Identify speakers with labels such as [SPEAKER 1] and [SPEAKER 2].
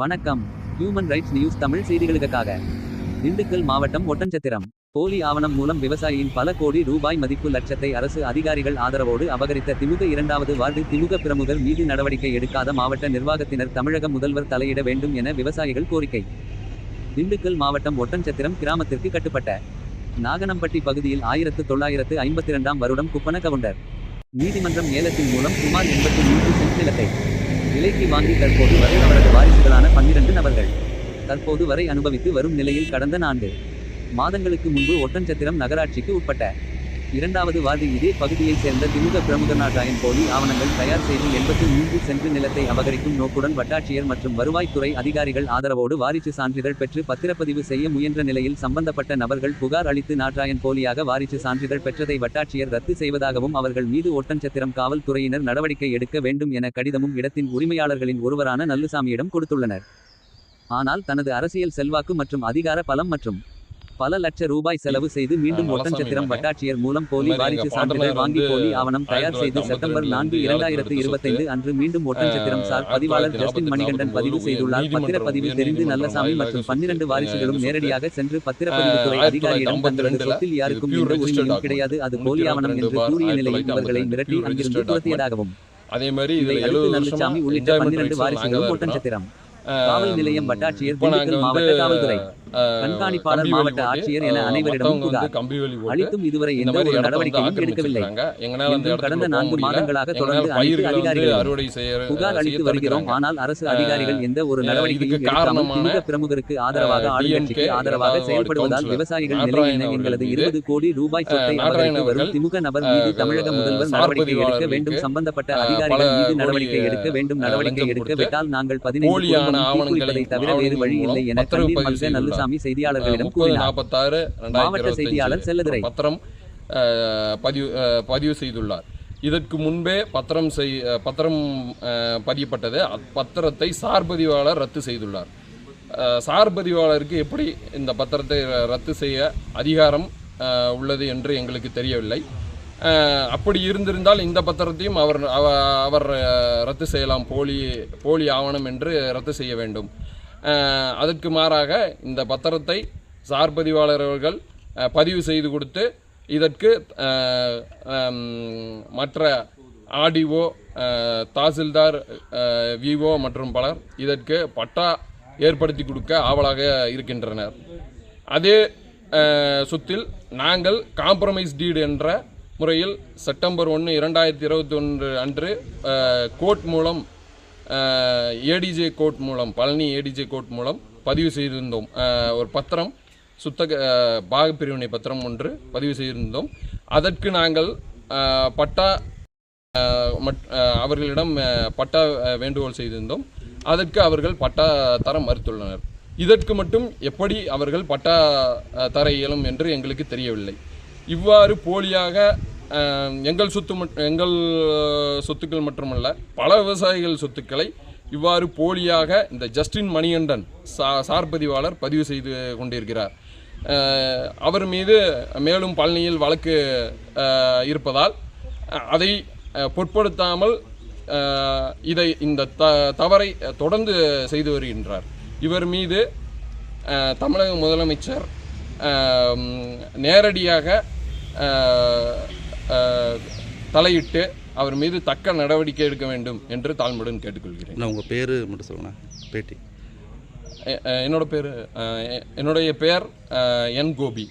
[SPEAKER 1] வணக்கம். Human rights news Tamil செய்திகளுக்காக. திண்டுக்கல் மாவட்டம் ஒட்டஞ்சத்திரம் போலி ஆவணம் மூலம் விவசாயியின் பல கோடி ரூபாய் மதிப்பு லட்சத்தை அரசு அதிகாரிகள் ஆதரவோடு அபகரித்த திமுக இரண்டாவது வார்டு திமுக பிரமுகர் மீது நடவடிக்கை எடுக்காத மாவட்ட நிர்வாகத்தினர் தமிழக முதல்வர் தலையிட வேண்டும் என விவசாயிகள் கோரிக்கை. திண்டுக்கல் மாவட்டம் ஒட்டஞ்சத்திரம் கிராமத்திற்கு கட்டுப்பட்ட. நாகனம்பட்டி பகுதியில் ஆயிரத்து தொள்ளாயிரத்து ஐம்பத்தி இரண்டாம் வருடம் குப்பன கவுண்டர். நீதிமன்றம் ஏலத்தின் மூலம் சுமார் எண்பத்தி மூன்று சென்ட் நிலத்தை விலைக்கு வாங்கி தற்போது வரை அவரது வாரிசுகளான பன்னிரண்டு நபர்கள். தற்போது வரை அனுபவித்து வரும் நிலையில் கடந்த நான்கு மாதங்களுக்கு முன்பு ஒட்டன்சத்திரம் நகராட்சிக்கு உட்பட்ட இரண்டாவது வார்டு இதே பகுதியைச் சேர்ந்த திமுக பிரமுகர் நாட்டாயன் போலி ஆவணங்கள் தயார் செய்து எண்பத்தி மூன்று சென்று நிலத்தை அபகரிக்கும் நோக்குடன் வட்டாட்சியர் மற்றும் வருவாய்த்துறை அதிகாரிகள் ஆதரவோடு வாரிசு சான்றிதழ் பெற்று பத்திரப்பதிவு செய்ய முயன்ற நிலையில் சம்பந்தப்பட்ட நபர்கள் புகார் அளித்து நாட்டாயன் போலியாக வாரிசு சான்றிதழ் பெற்றதை வட்டாட்சியர் ரத்து செய்வதாகவும் அவர்கள் மீது ஒட்டஞ்சத்திரம் காவல்துறையினர் நடவடிக்கை எடுக்க வேண்டும் என கடிதமும் இடத்தின் உரிமையாளர்களின் ஒருவரான நல்லுசாமியிடம் கொடுத்துள்ளனர். ஆனால் தனது அரசியல் செல்வாக்கு மற்றும் அதிகார பலம் மற்றும் பல லட்ச ரூபாய் செலவு செய்து மீண்டும்
[SPEAKER 2] சாமி
[SPEAKER 1] வட்டாட்சியர் மூலம் போலி வாரிசு சான்றிதழ் வாங்கி போலி ஆவணம் தயார் செய்து
[SPEAKER 2] 1952
[SPEAKER 1] செப்டம்பர் நான்கு இரண்டாயிரத்து இருபத்தைந்து. அன்று மீண்டும் ஒட்டன்சத்திரம் சார் பதிவாளர் ஜஸ்டின் மணிகண்டன் பதிவு செய்துள்ளார் பத்திரப்பதிவு
[SPEAKER 2] உயர்
[SPEAKER 1] தெரிந்து நல்லசாமி மற்றும் பன்னிரண்டு வாரிசுகளும். நேரடியாக சென்று பத்திரப்பதிவுத்துறை அதிகாரியிடம் தங்களது சொத்தில் யாருக்கும் எந்த உரிமையும் கிடையாது அது. போலி ஆவணம் என்று கூறிய நிலையில் இவர்களை மிரட்டி அங்கிருந்து துரத்தியதாகவும்
[SPEAKER 2] அதே மாதிரி
[SPEAKER 1] இதை
[SPEAKER 2] இதுல எழுபது வருஷமா
[SPEAKER 1] உள்ளிட்ட பன்னிரண்டு வாரிசுகளும்
[SPEAKER 2] இருக்கிறோம்.
[SPEAKER 1] காவல் நிலையம் வட்டாட்சியர் மாவட்ட காவல்துறை கண்காணிப்பாளர் மாவட்ட ஆட்சியர் என அனைவரிடமும் அளித்தும் இதுவரை எந்த ஒரு நடவடிக்கையும் எடுக்கவில்லை. கடந்த நான்கு. மாதங்களாக தொடர்ந்து அனைத்து
[SPEAKER 2] செய்ய
[SPEAKER 1] புகார் அளித்து வருகிறோம். ஆனால் அரசு அதிகாரிகள் எந்த ஒரு நடவடிக்கையும் எடுக்காமல் திமுக பிரமுகருக்கு ஆதரவாக ஆளுங்கட்சிக்கு ஆதரவாக செயல்படுவதால் விவசாயிகள் நிலை என்ன எங்களது இருபது கோடி ரூபாய் சொத்தை அபகரித்து வரும். திமுக நபர் மீது தமிழக முதல்வர் நடவடிக்கை எடுக்க வேண்டும். சம்பந்தப்பட்ட அதிகாரிகள் மீது நடவடிக்கை எடுக்க வேண்டும். நடவடிக்கை எடுக்க விட்டால் நாங்கள் பதினைந்து தவிர வேறு வழி இல்லை என கண்ணீர் மல்க
[SPEAKER 2] செய்துள்ளார்.
[SPEAKER 1] நல்லுசாமி செய்தியாளர்களிடம் கூறினார். மாவட்ட செய்தியாளர் செல்லதுரை.
[SPEAKER 2] பத்திரம் பதிவு பதிவு செய்துள்ளார். இதற்கு முன்பே பத்திரம் செய் பத்திரம் பதியப்பட்டது. அப்பத்திரத்தை சார் பதிவாளர் ரத்து செய்துள்ளார். அஹ், சார் பதிவாளருக்கு எப்படி இந்த பத்திரத்தை ரத்து செய்ய அதிகாரம் உள்ளது என்று எங்களுக்கு தெரியவில்லை. அப்படி இருந்திருந்தால் இந்த பத்திரத்தையும் அவர் அவ- அவர் ரத்து செய்யலாம். போலி போலி ஆவணம் என்று ரத்து செய்ய வேண்டும். அதற்கு மாறாக இந்த பத்திரத்தை சார் பதிவாளர்கள் பதிவு செய்து கொடுத்து இதற்கு மற்ற ஆடிஓ தாசில்தார் விஓ மற்றும் பலர் இதற்கு பட்டா ஏற்படுத்தி கொடுக்க ஆவலாக இருக்கின்றனர். அதே சுத்தில் சொத்தில் நாங்கள் காம்ப்ரமைஸ் டீடு என்ற முறையில் செப்டம்பர் ஒன்று இரண்டாயிரத்தி இருபத்தி ஒன்று அன்று கோர்ட் மூலம் ஏடிஜே கோர்ட் மூலம் பழனி ஏடிஜே கோர்ட் மூலம் பதிவு செய்திருந்தோம். ஒரு பத்திரம் சுத்தக பாகப்பிரிவினை பத்திரம் ஒன்று பதிவு செய்திருந்தோம். அதற்கு நாங்கள் பட்டா மட்- அவர்களிடம் பட்டா வேண்டுகோள் செய்திருந்தோம். அதற்கு அவர்கள் பட்டா தர மறுத்துள்ளனர். இதற்கு மட்டும் எப்படி அவர்கள் பட்டா தர இயலும் என்று எங்களுக்கு தெரியவில்லை. இவ்வாறு போலியாக எங்கள் சொத்து எங்கள் சொத்துக்கள் மட்டுமல்ல பல விவசாயிகள் சொத்துக்களை இவ்வாறு போலியாக இந்த ஜஸ்டின் மணிகண்டன் சா சார் பதிவாளர் பதிவு செய்து கொண்டிருக்கிறார். அவர் மீது மேலும் பழனியில் வழக்கு இருப்பதால் அதை பொருட்படுத்தாமல் இதை இந்த த தவறை தொடர்ந்து செய்து வருகின்றார். இவர் மீது தமிழக முதலமைச்சர் நேரடியாக தலையிட்டு அவர் மீது தக்க நடவடிக்கை எடுக்க வேண்டும் என்று தாழ்மையுடன் கேட்டுக்கொள்கிறேன்.
[SPEAKER 3] நான் உங்கள் பேர் மட்டும் சொல்லுங்கள் பேட்டி.
[SPEAKER 2] என்னோட பேர் என்னுடைய பெயர் அஹ், என் கோபி.